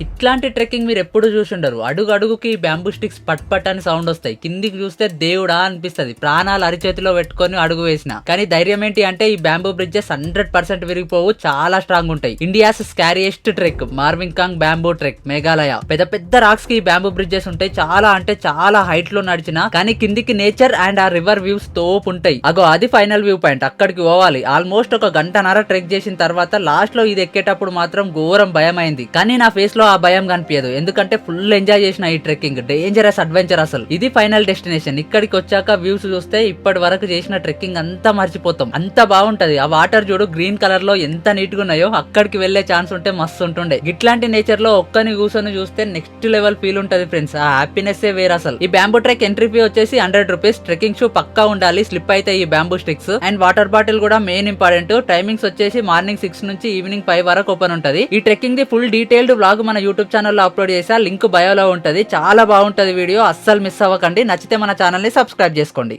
ఇట్లాంటి ట్రెక్కింగ్ మీరు ఎప్పుడు చూసుండరు. అడుగు అడుగుకి బ్యాంబూ స్టిక్స్ పట్ పట్ అని సౌండ్ వస్తాయి. కిందికి చూస్తే దేవుడా అనిపిస్తది. ప్రాణాలు అరిచేతిలో పెట్టుకొని అడుగు వేసిన. కానీ ధైర్యం ఏంటి అంటే ఈ బ్యాంబూ బ్రిడ్జెస్ హండ్రెడ్ పర్సెంట్ విరిగిపోవు. చాలా స్ట్రాంగ్ ఉంటాయి. India's scariest trek. Mawryngkhang bamboo trek. Meghalaya. పెద్ద పెద్ద రాక్స్కి బ్యాంబూ బ్రిడ్జెస్ ఉంటాయి. చాలా అంటే చాలా హైట్లో నడిచిన కానీ కిందికి నేచర్ అండ్ ఆ రివర్ వ్యూస్ తోపు ఉంటాయి. అగో అది ఫైనల్ వ్యూ పాయింట్. అక్కడికి పోవాలి. ఆల్మోస్ట్ ఒక గంటన్నర ట్రెక్ చేసిన తర్వాత లాస్ట్లో ఇది ఎక్కేటప్పుడు మాత్రం ఘోరం భయం అయింది కానీ నా ఫేస్లో ఆ భయం కనిపించదు ఎందుకంటే ఫుల్ ఎంజాయ్ చేసిన ఈ ట్రెక్కింగ్ డేంజరస్ అడ్వెంచర్ అసలు. ఇది ఫైనల్ డెస్టినేషన్ ఇక్కడికి వచ్చాక వ్యూస్ చూస్తే ఇప్పటి వరకు చేసిన ట్రెక్కింగ్ అంతా మర్చిపోతాం. అంత బాగుంటది. ఆ వాటర్ చూడు గ్రీన్ కలర్లో ఎంత నీట్గా ఉన్నాయో అక్కడికి వెళ్ళే ఛాన్స్ ఉంటే మస్తు ఉంటుండే. ఇట్లాంటి నేచర్లో ఒక్కని కూర్చొని చూస్తే నెక్స్ట్ లెవెల్ ఫీల్ ఉంటది ఫ్రెండ్స్ ఆ హ్యాపీనెస్ ఏ వేరు అసలు. ఈ బ్యాంబూ ట్రెక్ ఎంట్రీ ఫీ వచ్చేసి హండ్రెడ్ రూపీస్ ట్రెక్కింగ్ షూ పక్కా ఉండాలి. స్లిప్ అయితే ఈ bamboo sticks and water bottle కూడా మెయిన్ ఇంపార్టెంట్ టైమింగ్స్ వచ్చేసి మార్నింగ్ సిక్స్ నుంచి ఈవినింగ్ ఫైవ్ వరకు ఓపెన్ ఉంటది. ఈ trekking the full detailed blog మన యూట్యూబ్ ఛానల్లో అప్లోడ్ చేసా. లింక్ బయోలో ఉంటుంది. చాలా బాగుంటుంది వీడియో. అస్సలు మిస్ అవ్వకండి. నచ్చితే మన ఛానల్ని సబ్స్క్రైబ్ చేసుకోండి.